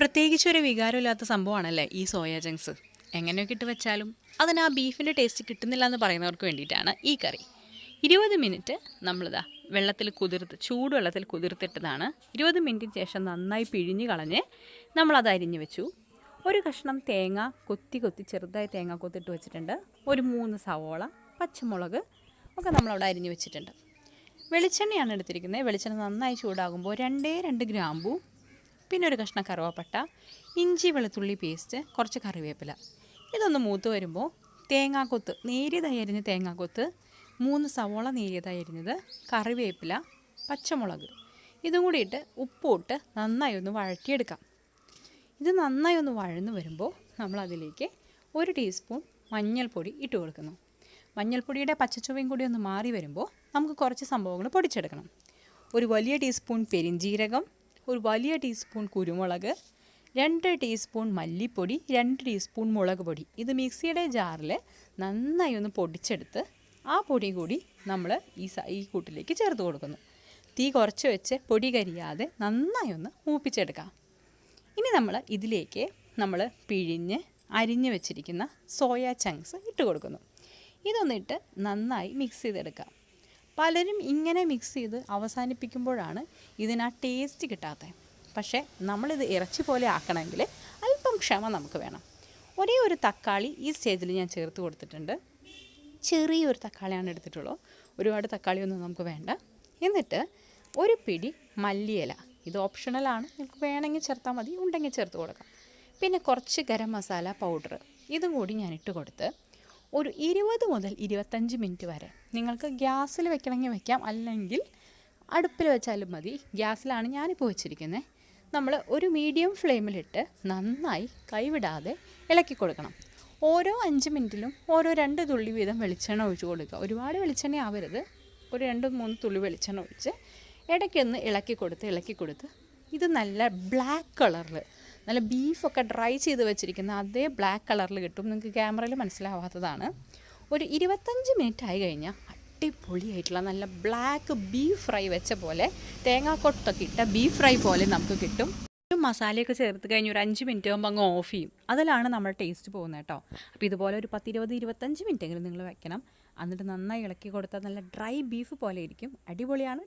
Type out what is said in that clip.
പ്രത്യേകിച്ച് ഒരു വികാരമില്ലാത്ത സംഭവമാണല്ലേ ഈ സോയ ജങ്സ് എങ്ങനെയൊക്കെ ഇട്ട് വെച്ചാലും അതിന് ആ ബീഫിന്റെ ടേസ്റ്റ് കിട്ടുന്നില്ല എന്ന് പറയുന്നവർക്ക് വേണ്ടിയിട്ടാണ് ഈ കറി. ഇരുപത് മിനിറ്റ് നമ്മളിതാ വെള്ളത്തിൽ കുതിർത്ത് ചൂടുവെള്ളത്തിൽ കുതിർത്തിട്ടതാണ്. ഇരുപത് മിനിറ്റിന് ശേഷം നന്നായി പിഴിഞ്ഞ് കളഞ്ഞ് നമ്മളത് അരിഞ്ഞ് വെച്ചു. ഒരു കഷ്ണം തേങ്ങ കൊത്തി കൊത്തി ചെറുതായി തേങ്ങ കൊത്തിട്ട് വെച്ചിട്ടുണ്ട്. ഒരു മൂന്ന് സവോള പച്ചമുളക് ഒക്കെ നമ്മളവിടെ അരിഞ്ഞ് വെച്ചിട്ടുണ്ട്. വെളിച്ചെണ്ണയാണ് എടുത്തിരിക്കുന്നത്. വെളിച്ചെണ്ണ നന്നായി ചൂടാകുമ്പോൾ രണ്ടേ രണ്ട് ഗ്രാമ്പൂ പിന്നെ ഒരു കഷ്ണം കറുവപ്പട്ട ഇഞ്ചി വെളുത്തുള്ളി പേസ്റ്റ് കുറച്ച് കറിവേപ്പില. ഇതൊന്ന് മൂത്ത് വരുമ്പോൾ തേങ്ങാക്കൊത്ത് നേരിയതായി അരിഞ്ഞ തേങ്ങാക്കൊത്ത് മൂന്ന് സവോള നേരിയതായി അരിഞ്ഞത് കറിവേപ്പില പച്ചമുളക്. ഇതും കൂടി ഇട്ട് ഉപ്പിട്ട് നന്നായി ഒന്ന് വഴറ്റിയെടുക്കാം. ഇത് നന്നായി ഒന്ന് വഴന്ന് വരുമ്പോൾ നമ്മൾ അതിലേക്ക് ഒരു ടീസ്പൂൺ മഞ്ഞൾപ്പൊടി ഇട്ട് കൊടുക്കുന്നു. മഞ്ഞൾപ്പൊടിയുടെ പച്ചച്ചുവയും കൂടി ഒന്ന് മാറി വരുമ്പോൾ നമുക്ക് കുറച്ച് സംഭവങ്ങൾ പൊടിച്ചെടുക്കണം. ഒരു വലിയ ടീസ്പൂൺ പെരിഞ്ജീരകം ഒരു വലിയ ടീസ്പൂൺ കുരുമുളക് രണ്ട് ടീസ്പൂൺ മല്ലിപ്പൊടി രണ്ട് ടീസ്പൂൺ മുളക് പൊടി. ഇത് മിക്സിയുടെ ജാറിൽ നന്നായി ഒന്ന് പൊടിച്ചെടുത്ത് ആ പൊടി കൂടി നമ്മൾ ഈ ഈ കൂട്ടിലേക്ക് ചേർത്ത് കൊടുക്കുന്നു. തീ കുറച്ച് വെച്ച് പൊടി കരിയാതെ നന്നായി ഒന്ന് മൂപ്പിച്ചെടുക്കാം. ഇനി നമ്മൾ ഇതിലേക്ക് നമ്മൾ പിഴിഞ്ഞ് അരിഞ്ഞ് വെച്ചിരിക്കുന്ന സോയ ചങ്ക്സ് ഇട്ട് കൊടുക്കുന്നു. ഇതൊന്നിട്ട് നന്നായി മിക്സ് ചെയ്തെടുക്കാം. പലരും ഇങ്ങനെ മിക്സ് ചെയ്ത് അവസാനിപ്പിക്കുമ്പോഴാണ് ഇതിന് ആ ടേസ്റ്റ് കിട്ടാത്തത് പക്ഷേ നമ്മളിത് ഇറച്ചി പോലെ ആക്കണമെങ്കിൽ അല്പം ക്ഷമ നമുക്ക് വേണം. ഒരേ ഒരു തക്കാളി ഈ സ്റ്റേജിൽ ഞാൻ ചേർത്ത് കൊടുത്തിട്ടുണ്ട്. ചെറിയൊരു തക്കാളിയാണ് എടുത്തിട്ടുള്ളൂ. ഒരുപാട് തക്കാളിയൊന്നും നമുക്ക് വേണ്ട. എന്നിട്ട് ഒരു പിടി മല്ലിയില. ഇത് ഓപ്ഷണലാണ് നിങ്ങൾക്ക് വേണമെങ്കിൽ ചേർത്താൽ മതി. ഉണ്ടെങ്കിൽ ചേർത്ത് കൊടുക്കാം. പിന്നെ കുറച്ച് ഗരം മസാല പൗഡർ. ഇതും കൂടി ഞാൻ ഇട്ട് കൊടുത്ത് ഒരു ഇരുപത് മുതൽ ഇരുപത്തഞ്ച് മിനിറ്റ് വരെ നിങ്ങൾക്ക് ഗ്യാസിൽ വെക്കണമെങ്കിൽ വെക്കാം. അല്ലെങ്കിൽ അടുപ്പിൽ വെച്ചാലും മതി. ഗ്യാസിലാണ് ഞാനിപ്പോൾ വെച്ചിരിക്കുന്നത്. നമ്മൾ ഒരു മീഡിയം ഫ്ലെയിമിലിട്ട് നന്നായി കൈവിടാതെ ഇളക്കി കൊടുക്കണം. ഓരോ അഞ്ച് മിനിറ്റിലും ഓരോ രണ്ട് തുള്ളി വീതം വെളിച്ചെണ്ണ ഒഴിച്ച് കൊടുക്കുക. ഒരുപാട് വെളിച്ചെണ്ണ ആവരുത്. ഒരു രണ്ട് മൂന്ന് തുള്ളി വെളിച്ചെണ്ണ ഒഴിച്ച് ഇടയ്ക്കൊന്ന് ഇളക്കി കൊടുത്ത് ഇളക്കി കൊടുത്ത് ഇത് നല്ല ബ്ലാക്ക് കളറിൽ നല്ല ബീഫൊക്കെ ഡ്രൈ ചെയ്ത് വെച്ചിരിക്കുന്ന അതേ ബ്ലാക്ക് കളറിൽ കിട്ടും. നിങ്ങൾക്ക് ക്യാമറയിൽ മനസ്സിലാവാത്തതാണ്. ഒരു ഇരുപത്തഞ്ച് മിനിറ്റ് ആയി കഴിഞ്ഞാൽ അടിപൊളിയായിട്ടുള്ള നല്ല ബ്ലാക്ക് ബീഫ് ഫ്രൈ വെച്ച പോലെ തേങ്ങാക്കൊട്ടൊക്കെ ഇട്ട ബീഫ് ഫ്രൈ പോലെ നമുക്ക് കിട്ടും. മസാലയൊക്കെ ചേർത്ത് കഴിഞ്ഞ് ഒരു അഞ്ച് മിനിറ്റ് ആകുമ്പോൾ അങ്ങ് ഓഫ് ചെയ്യും. അതിലാണ് നമ്മൾ ടേസ്റ്റ് പോകുന്നത് കേട്ടോ. അപ്പോൾ ഇതുപോലെ ഒരു പത്തിരുപത് ഇരുപത്തഞ്ച് മിനിറ്റെങ്കിലും നിങ്ങൾ വെക്കണം. എന്നിട്ട് നന്നായി ഇളക്കി കൊടുത്താൽ നല്ല ഡ്രൈ ബീഫ് പോലെ ഇരിക്കും. അടിപൊളിയാണ്.